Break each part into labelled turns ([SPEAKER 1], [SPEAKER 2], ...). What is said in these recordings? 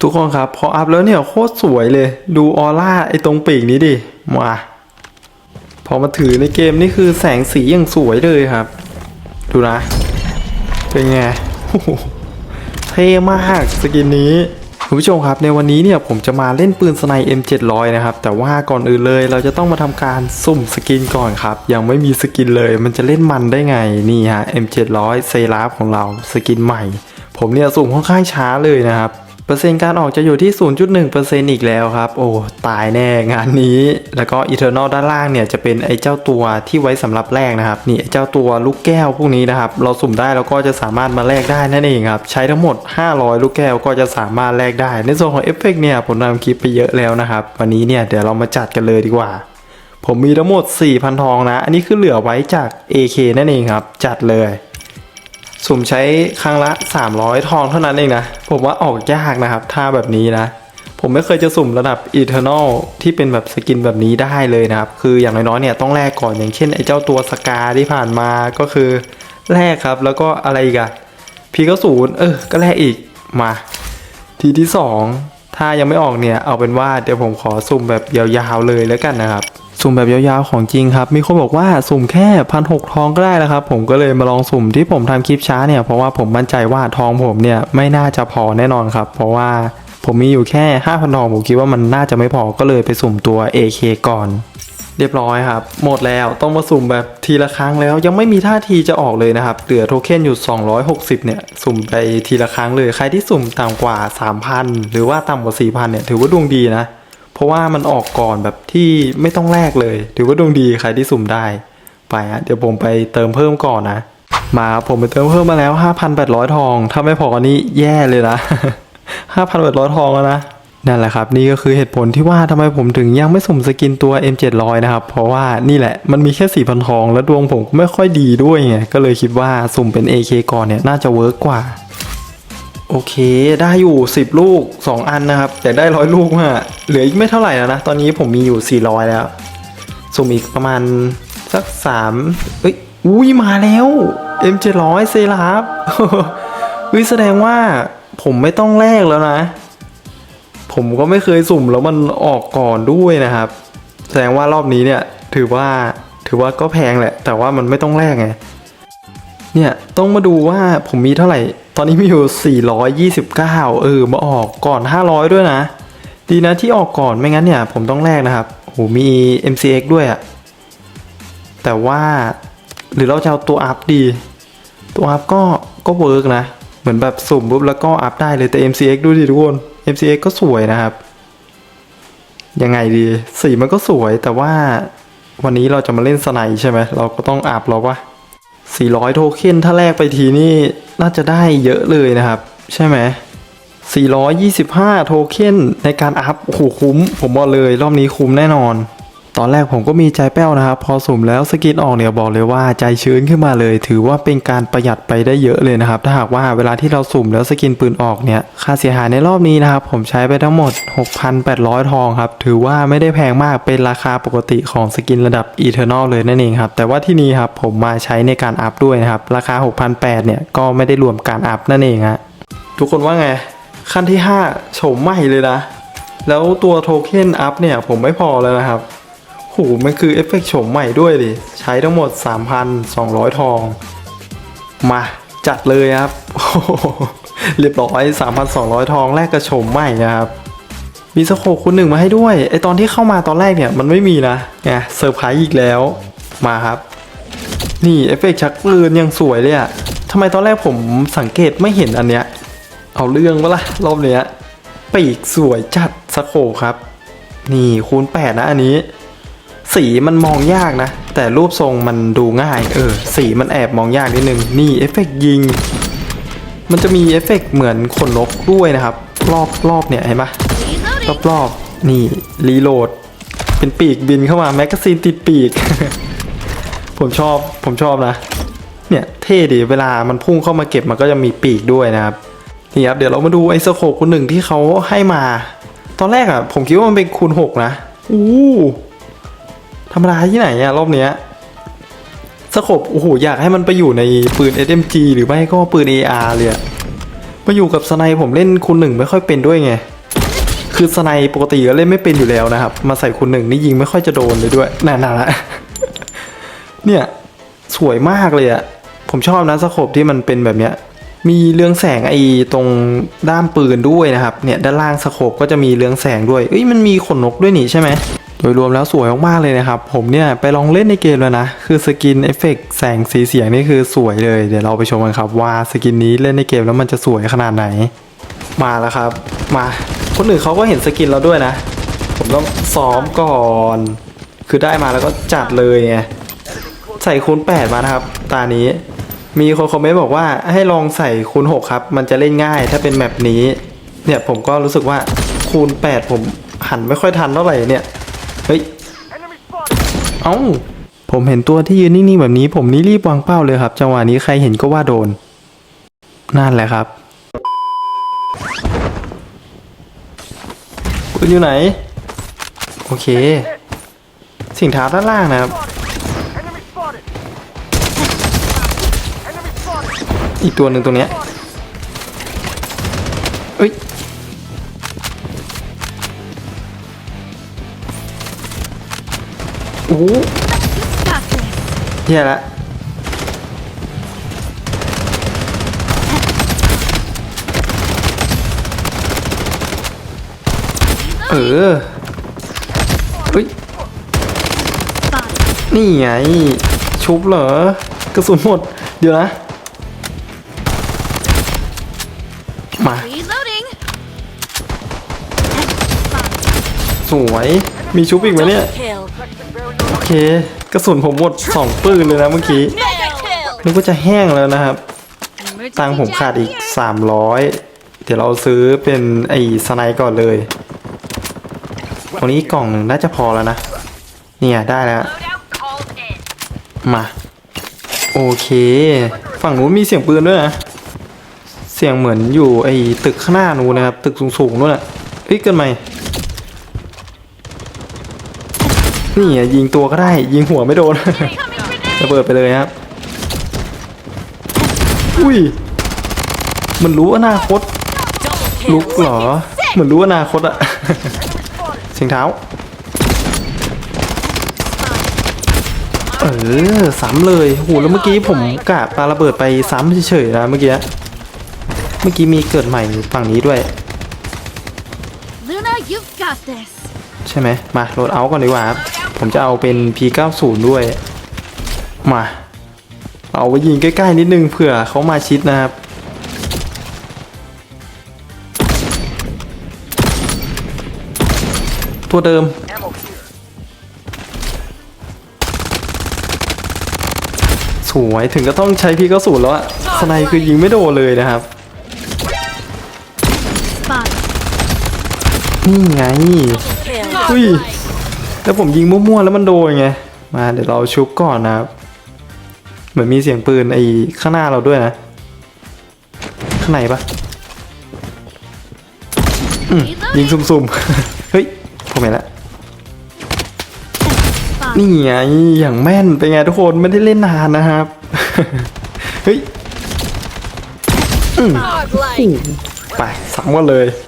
[SPEAKER 1] ทุกคนครับพออัพแล้วเนี่ยโคตรสวยเลย ดูออร่าไอตรงปีกนี้ดิ มา พอมาถือในเกมนี่คือแสงสีอย่างสวยเลยครับ ดูนะ เป็นไงเท่มากสกินนี้คุณผู้ชมครับในวันนี้เนี่ยผมจะมาเล่นปืนสไน M700 นะครับ แต่ว่าก่อนอื่นเลยเราจะต้องมาทำการสุ่มสกินก่อนครับ ยังไม่มีสกินเลย มันจะเล่นมันได้ไงนี่ฮะ M700 เซราฟของเราสกินใหม่ ผมเนี่ยสุ่มค่อนข้างช้าเลยนะครับ เปอร์เซ็นต์การออกจะอยู่ที่ 0.1%อีกแล้วครับ โอ้ ตายแน่งานนี้ แล้วก็ Eternal ด้านล่างเนี่ยจะเป็นไอ้เจ้าตัวที่ไว้สำหรับแลกนะครับ นี่ไอ้เจ้าตัวลูกแก้วพวกนี้นะครับ เราสุ่มได้แล้วก็จะสามารถมาแลกได้นั่นเองครับ ใช้ทั้งหมด 500 ลูกแก้วก็จะสามารถแลกได้ ในส่วนของเอฟเฟกต์เนี่ยผมทำคลิปไปเยอะแล้วนะครับ วันนี้เนี่ยเดี๋ยวเรามาจัดกันเลยดีกว่าผมมีทั้งหมด 4,000 ทองนะ อันนี้คือเหลือไว้จาก AK นั่นเองครับ จัดเลย สุ่มใช้ครั้งละ 300 ทองเท่านั้นเองนะ ผมว่าออกยากนะครับ ถ้าแบบนี้นะ ผมไม่เคยจะสุ่มระดับ Eternal ที่เป็นแบบสกินแบบนี้ได้เลยนะครับ คืออย่างน้อยๆเนี่ยต้องแลกก่อนอย่างเช่นไอ้เจ้าตัวสกาที่ผ่านมาก็คือแลกครับ แล้วก็อะไรอีกอะพีก็ศูนย์เออ ก็แลกอีกมา ทีที่ 2 ถ้ายังไม่ออกเนี่ยเอาเป็นว่าเดี๋ยวผมขอสุ่มแบบยาวๆเลยแล้วกันนะครับสุ่มแบบยาวๆของจริงครับ มีคนบอกว่าสุ่มแค่พันหกทองก็ได้แล้วครับ ผมก็เลยมาลองสุ่มที่ผมทำคลิปช้าเนี่ย เพราะว่าผมมั่นใจว่าทองผมเนี่ยไม่น่าจะพอแน่นอนครับ เพราะว่าผมมีอยู่แค่5,000ทองผมคิดว่ามันน่าจะไม่พอก็เลยไปสุ่มตัว AK ก่อน เรียบร้อยครับ หมดแล้วต้องมาสุ่มแบบทีละครั้งแล้ว ยังไม่มีท่าทีจะออกเลยนะครับ เหลือโทเค็นอยู่ 260 เนี่ย สุ่มไปทีละครั้งเลย ใครที่สุ่มต่ำกว่า 3,000 หรือว่าต่ำกว่า 4,000 เนี่ย ถือว่าดวงดีนะ เพราะว่ามันออกก่อนแบบที่ไม่ต้องแลกเลย ถือว่าดวงดีใครที่สุ่มได้ ไปฮะเดี๋ยวผมไปเติมเพิ่มก่อนนะ มาผมไปเติมเพิ่มมาแล้ว 5,800 ทอง ถ้าไม่พออันนี้แย่เลยนะ 5,800 ทองแล้วนะ นั่นแหละครับ นี่ก็คือเหตุผลที่ว่าทำไมผมถึงยังไม่สุ่มสกินตัว M700 นะครับ เพราะว่านี่แหละมันมีแค่4,000ทอง แล้วดวงผมก็ไม่ค่อยดีด้วยไงก็เลยคิดว่าสุ่มเป็น AK ก่อนเนี่ยน่าจะเวิร์กกว่า โอเค ได้อยู่ 10 ลูก 2 อันนะครับอยากได้ร้อยลูกมาเหลืออีกไม่เท่าไหร่แล้วนะ ตอนนี้ผมมีอยู่ 400 แล้ว สุ่มอีกประมาณสัก3เอ้ยอุ้ยมาแล้ว M700 เซราฟอุ้ยแสดงว่าผมไม่ต้องแลกแล้วนะ ผมก็ไม่เคยสุ่มแล้วมันออกก่อนด้วยนะครับ แสดงว่ารอบนี้เนี่ยถือว่าถือว่าก็แพงแหละ แต่ว่ามันไม่ต้องแลกไง เนี่ยต้องมาดูว่าผมมีเท่าไหร่ ตอนนี้มีอยู่ 429 เออ มาออกก่อน 500 ด้วยนะ ดีนะที่ออกก่อนไม่งั้นเนี่ยผมต้องแลกนะครับโอ้โหมี MCX ด้วยอะแต่ว่าหรือเราจะเอาตัวอัพดี ตัวอัพก็ก็เวิร์กนะ เหมือนแบบสุ่มปุ๊บแล้วก็อัพได้เลยแต่ MCX ดูดิทุกคน MCX ก็สวยนะครับ ยังไงดี สีมันก็สวยแต่ว่าวันนี้เราจะมาเล่นสไนใช่ไหม เราก็ต้องอาบเราวะ400 โทเค็นถ้าแลกไปทีนี่น่าจะได้เยอะเลยนะครับ ใช่ไหม 425 โทเค็นในการอัพโอ้โหคุ้ม ผมบอกเลยรอบนี้คุ้มแน่นอน ตอนแรกผมก็มีใจแป้วนะครับ พอสุ่มแล้วสกินออกเนี่ยบอกเลยว่าใจชื้นขึ้นมาเลย ถือว่าเป็นการประหยัดไปได้เยอะเลยนะครับ ถ้าหากว่าเวลาที่เราสุ่มแล้วสกินปืนออกเนี่ยค่าเสียหายในรอบนี้นะครับ ผมใช้ไปทั้งหมด 6,800 ทองครับ ถือว่าไม่ได้แพงมากเป็นราคาปกติของสกินระดับ Eternal เลยนั่นเองครับ แต่ว่าที่นี้ครับผมมาใช้ในการอัพด้วยนะครับ ราคา 6,800 เนี่ยก็ไม่ได้รวมการอัพนั่นเองฮะทุกคนว่าไงขั้นที่5โฉมใหม่เลยนะแล้วตัวโทเค็นอัพเนี่ยผมไม่พอแล้วนะครับ หมันคือเอฟเฟกต์โฉมใหม่ด้วยดิ ใช้ทั้งหมด 3,200 ทอง มาจัดเลยครับ เรียบร้อย 3,200 ทองแรกกระโฉมใหม่นะครับ มีสโคคุณหนึ่งมาให้ด้วย ไอตอนที่เข้ามาตอนแรกเนี่ยมันไม่มีนะไงเซอร์ไพรส์อีกแล้ว มาครับ นี่เอฟเฟกต์ชักปืนยังสวยเลยอะทำไมตอนแรกผมสังเกตไม่เห็นอันเนี้ย เอาเรื่องปะล่ะรอบเนี้ยปีกสวยจัดสโคครับ นี่คูณ 8 นะอันนี้ สีมันมองยากนะ แต่รูปทรงมันดูง่าย เออ สีมันแอบมองยากนิดนึง นี่เอฟเฟกต์ยิง มันจะมีเอฟเฟกต์เหมือนขนนกด้วยนะครับ รอบรอบเนี่ยเห็นปะรอบรอบนี่รีโหลด เป็นปีกบินเข้ามาแมกกาซีนติดปีก ผมชอบผมชอบนะ เนี่ยเท่ดีเวลามันพุ่งเข้ามาเก็บมันก็จะมีปีกด้วยนะครับนี่ครับเดี๋ยวเรามาดูไอ้สโคปคุณหนึ่งที่เขาให้มา ตอนแรกอะ ผมคิดว่ามันเป็นคูณหกนะอู้ รรมดาที่ไหนอะรอบเนี้ยสโคปโอ้โหอยากให้มันไปอยู่ในปืน SMG หรือไม่ก็ปืน AR เลยอะมาอยู่กับสไนผมเล่นคูณหนึ่งไม่ค่อยเป็นด้วยไง คือสไนปกติก็เล่นไม่เป็นอยู่แล้วนะครับ มาใส่คูณหนึ่งนี่ยิงไม่ค่อยจะโดนเลยด้วยน่าๆเนี่ยสวยมากเลยอะผมชอบนะสโคปที่มันเป็นแบบเนี้ยมีเรืองแสงไอ้ตรงด้ามปืนด้วยนะครับ เนี่ยด้านล่างสโคปก็จะมีเรืองแสงด้วย เอ้ยมันมีขนนกด้วยนี่ใช่ไหม โดยรวมแล้วสวยมากๆเลยนะครับ ผมเนี่ยไปลองเล่นในเกมแล้วนะ คือสกินเอฟเฟกต์แสงสีเสียงนี่คือสวยเลย เดี๋ยวเราไปชมกันครับว่าสกินนี้เล่นในเกมแล้วมันจะสวยขนาดไหน มาแล้วครับ มา คนอื่นเขาก็เห็นสกินเราด้วยนะ ผมต้องซ้อมก่อน คือได้มาแล้วก็จัดเลยไง ใส่คูณ8มานะครับ ตานี้ มีคนคอมเมนต์บอกว่าให้ลองใส่คูณ6ครับ มันจะเล่นง่ายถ้าเป็นแมปนี้ เนี่ยผมก็รู้สึกว่าคูณ8ผมหันไม่ค่อยทันเท่าไหร่เนี่ย เฮ้ย เอ้า ผมเห็นตัวที่ยืนนิ่งๆแบบนี้ ผมนี่รีบวางเป้าเลยครับ จังหวะนี้ใครเห็นก็ว่าโดน นั่นแหละครับปืนอยู่ไหน โอเค สิ่งท้าด้านล่างนะครับ อีกตัวหนึ่งตรงเนี้ย โอ้โห
[SPEAKER 2] Got this.
[SPEAKER 1] แย่ละเออเฮ้ยนี่ไง ชุบเหรอกระสุนหมด เดี๋ยวนะ มา สวย มีชุบอีกไหมเนี่ย โอเค กระสุนผมหมดสองปืนเลยนะเมื่อกี้
[SPEAKER 2] Mega kill.
[SPEAKER 1] นึกว่าจะแห้งแล้วนะครับ
[SPEAKER 2] Emergency
[SPEAKER 1] ตังค์ผมขาด
[SPEAKER 2] jab
[SPEAKER 1] อีก
[SPEAKER 2] here.
[SPEAKER 1] 300 เดี๋ยวเราซื้อเป็นไอ้สไนก่อนเลย ตรงนี้กล่องหนึ่งน่าจะพอแล้วนะ เนี่ยได้แล้ว
[SPEAKER 2] Loadout called in.
[SPEAKER 1] มา โอเค ฝั่งนู้นมีเสียงปืนด้วยนะ เสียงเหมือนอยู่ไอ้ตึกข้างหน้านู้นนะครับ ตึกสูงๆนู่นน่ะเฮ้ยเกินไหม นี่อะยิงตัวก็ได้ยิงหัวไม่โดน
[SPEAKER 2] Coming grenade.
[SPEAKER 1] ระเบิดไปเลยครับ อุ้ย มันรู้อนาคต
[SPEAKER 2] Double
[SPEAKER 1] ลุก
[SPEAKER 2] kill.
[SPEAKER 1] เหรอ เหมือนรู้อนาคตอะเสียงเท้า เออซ้ำเลยโหแล้วเมื่อกี้ผมกะปาระเบิดไปซ้ำเฉยๆนะเมื่อกี้ เมื่อกี้มีเกิดใหม่ฝั่งนี้ด้วย
[SPEAKER 2] Luna, you've got this.
[SPEAKER 1] ใช่ไหมมาโหลดเอาท์ก่อนดีกว่าครับ ผมจะเอาเป็น P90 ด้วย มา เอาไว้ยิงใกล้ ๆ นิดนึงเผื่อเขามาชิดนะครับ ตัวเดิม
[SPEAKER 3] Ammo here.
[SPEAKER 1] สวยถึงก็ต้องใช้ P90 แล้วอะสไนคือยิงไม่โดนเลยนะครับ
[SPEAKER 2] Spotted.
[SPEAKER 1] นี่ไง
[SPEAKER 2] Kill.
[SPEAKER 1] อุ้ย แล้วผมยิงมั่วๆแล้วมันโดนไง มาเดี๋ยวเราชุบก่อนนะครับ เหมือนมีเสียงปืนไอ้ข้างหน้าเราด้วยนะ ข้างในปะอืมยิงซุ่มๆ เฮ้ย ผมเห็นแล้ว
[SPEAKER 2] Spotted.
[SPEAKER 1] นี่ไงอย่างแม่นเป็นไงทุกคนไม่ได้เล่นนานนะครับ เฮ้ย
[SPEAKER 2] Godlike.
[SPEAKER 1] ไปสามกันเลยอุ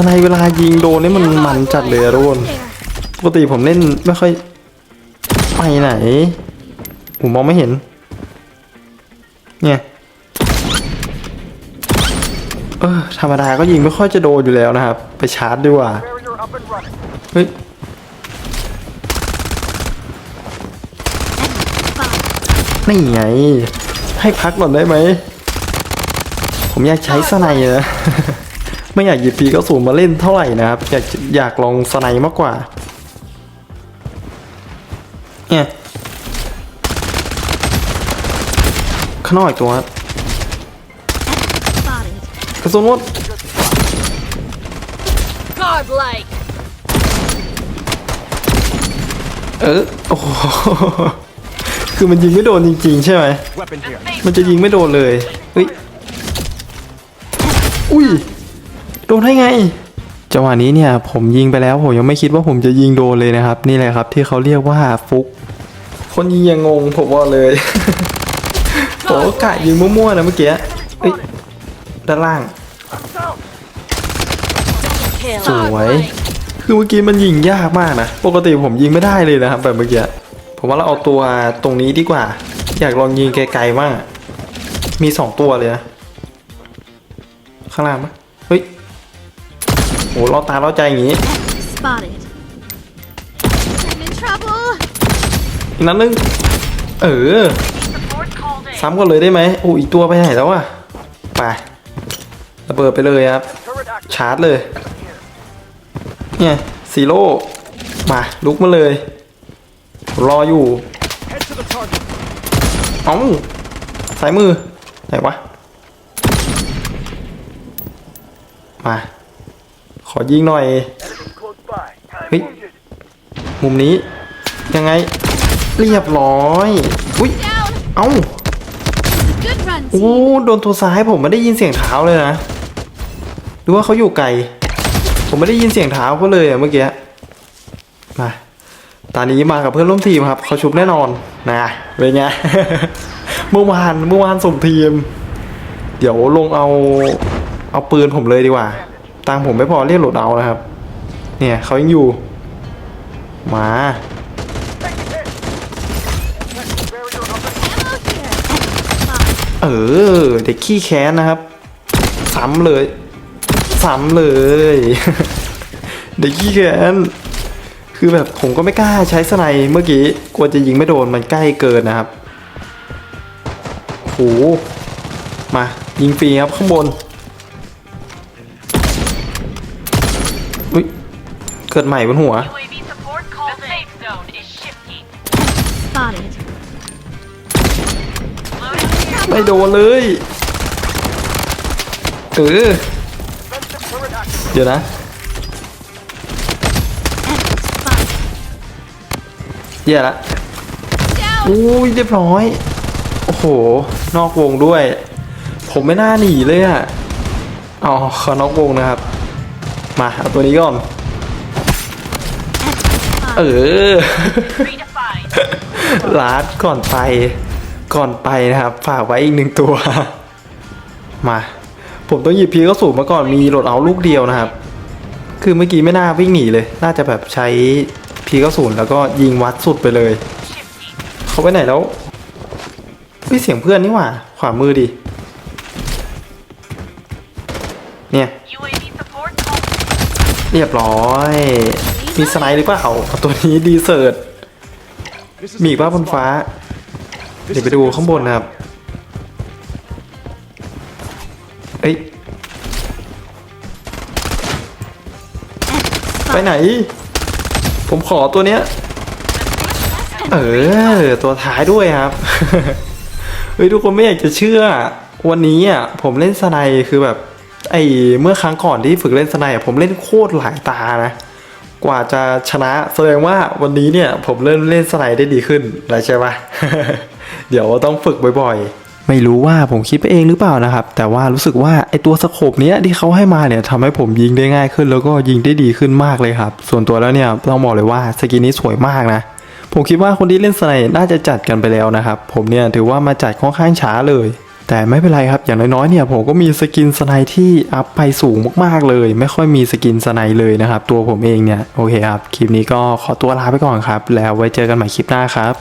[SPEAKER 1] สไนเวลายิงโดนนี่มันมันจัดเลยอะทุกคนปกติผมเล่นไม่ค่อยไปไหน ผมมองไม่เห็น เนี่ยเออธรรมดาก็ยิงไม่ค่อยจะโดนอยู่แล้วนะครับ ไปชาร์จดีกว่า เฮ้ยนี่ไง ให้พักก่อนได้ไหม ผมอยากใช้สไนด์นะ ไม่อยากหยิบปีก็สูงมาเล่นเท่าไหร่นะครับ อยากอยากลองสไนด์มากกว่า เนี่ยข้างนอกอีกตัวครับ
[SPEAKER 2] Spotted.
[SPEAKER 1] กระสุนหมด
[SPEAKER 2] Godlike.
[SPEAKER 1] เออโอ้โหคือมันยิงไม่โดนจริง ๆ ใช่ไหม
[SPEAKER 3] Weapon here.
[SPEAKER 1] มันจะยิงไม่โดนเลย เฮ้ย อุ้ย โดนได้ไง จังหวะนี้เนี่ยผมยิงไปแล้วผมยังไม่คิดว่าผมจะยิงโดนเลยนะครับ นี่แหละครับที่เขาเรียกว่าฟุก คนยิงยังงงผมว่าเลยผมก็กะยิงมั่วๆนะเมื่อกี้เอ้ย
[SPEAKER 3] spotted.
[SPEAKER 1] ด้านล่าง
[SPEAKER 3] South.
[SPEAKER 2] Kill.
[SPEAKER 1] สวยคือเมื่อกี้มันยิงยากมากนะ ปกติผมยิงไม่ได้เลยนะครับแบบเมื่อกี้ ผมว่าเราเอาตัวตรงนี้ดีกว่า อยากลองยิงไกลๆบ้างอะมีสองตัวเลยนะ ข้างล่างปะเฮ้ยโหเราตาเราใจอย่างงี้
[SPEAKER 4] Spotted. I'm in trouble.
[SPEAKER 1] อีกนัดนึง เออ
[SPEAKER 2] Support called in.
[SPEAKER 1] ซ้ำกันเลยได้ไหมโอ้อีกตัวไปไหนแล้วอะไประเบิดไปเลยครับ
[SPEAKER 3] Turret active.
[SPEAKER 1] ชาร์จเลยเนี่ยซีโร่มาลุกมาเลย รออยู่
[SPEAKER 3] Head to the target.
[SPEAKER 1] เอ้าสายมือ ไหนวะ มา ขอยิงหน่อย
[SPEAKER 3] Enemy close by. I'm
[SPEAKER 1] Hey.
[SPEAKER 3] wounded.
[SPEAKER 1] มุมนี้ ยังไง เรียบร้อย อุ้ย
[SPEAKER 4] Down.
[SPEAKER 1] เอ้า
[SPEAKER 4] Good run,
[SPEAKER 1] โอ้
[SPEAKER 4] team.
[SPEAKER 1] โดนตัวซ้ายผมไม่ได้ยินเสียงเท้าเลยนะหรือว่าเขาอยู่ไกล ผมไม่ได้ยินเสียงเท้าเขาเลยอะเมื่อกี้ มา ตอนนี้มากับเพื่อนร่วมทีมครับเขาชุบแน่นอน นะเป็นไง เมื่อวานเมื่อวานส่งทีม เดี๋ยวลงเอา เอาปืนผมเลยดีกว่า ตังผมไม่พอเรียกโหลดเอานะครับ เนี่ยเขายังอยู่ มาเออเด็กขี้แค้นนะครับซ้ำเลยซ้ำเลย เด็กขี้แค้นคือแบบผมก็ไม่กล้าใช้สไนเมื่อกี้กลัวจะยิงไม่โดนมันใกล้เกินนะครับโหมายิงฟรีครับข้างบน เกิดใหม่บนหัว
[SPEAKER 2] UAV support called in. The safe zone is shifting.
[SPEAKER 4] Spotted.
[SPEAKER 2] Loading here.
[SPEAKER 1] ไม่โดนเลยเออ
[SPEAKER 3] defensive turret active.
[SPEAKER 1] เดี๋ยวนะ
[SPEAKER 4] Spotted.
[SPEAKER 1] เหี้ยละ
[SPEAKER 4] Down.
[SPEAKER 1] อุ้ยเรียบร้อย โอ้โห นอกวงด้วย ผมไม่น่าหนีเลยอะอ๋อเขานอกวงนะครับ มาเอาตัวนี้ก่อน เออ
[SPEAKER 2] Redefined.
[SPEAKER 1] ลาดก่อนไป ก่อนไปนะครับ ฝากไว้อีกหนึ่งตัว มา ผมต้องหยิบพีก็สูบมาก่อนมีโหลดเอาลูกเดียวนะครับ คือเมื่อกี้ไม่น่าวิ่งหนีเลย น่าจะแบบใช้พีก็สูนแล้วก็ยิงวัดสุดไปเลย
[SPEAKER 2] Shifting.
[SPEAKER 1] เขาไปไหนแล้วเฮ้ยเสียงเพื่อนนี่หว่า ขวามือดิ เนี่ย
[SPEAKER 2] UAV support called
[SPEAKER 1] เรียบร้อย มีสไนด์หรือเปล่าเอาตัวนี้ดีเซิร์ตมีอีกป้าบนฟ้า เดี๋ยวไปดูข้างบนนะครับ เอ้ย ไปไหน ผมขอตัวเนี้ย เออ ตัวท้ายด้วยครับ เฮ้ย ทุกคนไม่อยากจะเชื่อ วันนี้อะผมเล่นสไนคือแบบ ไอ้เมื่อครั้งก่อนที่ฝึกเล่นสไนด์อะผมเล่นโคตรหลายตานะ กว่าจะชนะแสดงว่าวันนี้เนี่ยผมเริ่มเล่นสไนด์ได้ดีขึ้นแล้วใช่ปะเดี๋ยวต้องฝึกบ่อยๆ ไม่รู้ว่าผมคิดไปเองหรือเปล่านะครับ แต่ว่ารู้สึกว่าไอตัวสโคปเนี้ยที่เขาให้มาเนี่ยทำให้ผมยิงได้ง่ายขึ้น แล้วก็ยิงได้ดีขึ้นมากเลยครับ ส่วนตัวแล้วเนี่ยต้องบอกเลยว่าสกินนี้สวยมากนะผมคิดว่าคนที่เล่นสไนน่าจะจัดกันไปแล้วนะครับ ผมเนี่ยถือว่ามาจัดค่อนข้างช้าเลย แต่ไม่เป็นไรครับอย่างน้อยๆเนี่ยผมก็มีสกินสไนด์ที่อัพไปสูงมากๆเลย ไม่ค่อยมีสกินสไนด์เลยนะครับ ตัวผมเองเนี่ยโอเคครับคลิปนี้ก็ขอตัวลาไปก่อนครับ แล้วไว้เจอกันใหม่คลิปหน้าครับ